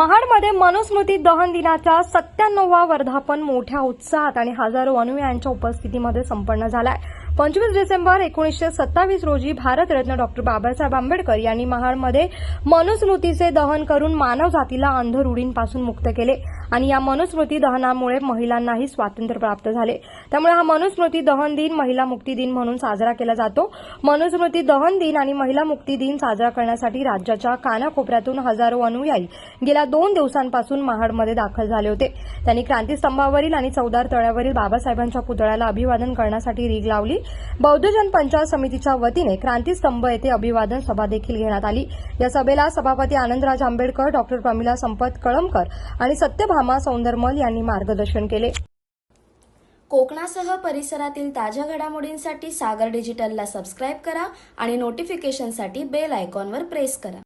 महाडमध्ये मनुस्मृती दहन दिनाचा सत्त्याण्णववा वर्धापन मोठ्या उत्साहात आणि हजारो अनुयायांच्या उपस्थितीमध्ये संपन्न झालाय. पंचवीस डिसेंबर एकोणीसशे सत्तावीस रोजी भारतरत्न डॉक्टर बाबासाहेब आंबेडकर यांनी महाडमध्ये मनुस्मृतीचे दहन करून मानवजातीला अंधरुढींपासून मुक्त केले. आणि या मनुस्मृती दहनामुळे महिलांनाही स्वातंत्र्य प्राप्त झाले. त्यामुळे हा मनुस्मृती दहन दिन महिला मुक्ती दिन म्हणून साजरा केला जातो. मनुस्मृती दहन दिन आणि महिला मुक्ती दिन साजरा करण्यासाठी राज्याच्या कानाकोपऱ्यातून हजारो अनुयायी गेल्या दोन दिवसांपासून महाडमध्ये दाखल झाले होते. त्यांनी क्रांतीस्तंभावरील आणि चौदार तळ्यावरील बाबासाहेबांच्या पुतळ्याला अभिवादन करण्यासाठी रीग लावली. बौद्धजन पंचायत समितीच्या वतीने क्रांतीस्तंभ येथे अभिवादन सभा देखील घेण्यात आली. या सभेला सभापती आनंदराज आंबेडकर डॉक्टर प्रमिला संपत कळमकर आणि सत्यभामा सौंदरमल यांनी मार्गदर्शन केले. कोकणासह परिसरातील ताज्या घडामोडींसाठी सागर डिजिटलला सबस्क्राईब करा आणि नोटिफिकेशनसाठी बेल आयकॉनवर प्रेस करा.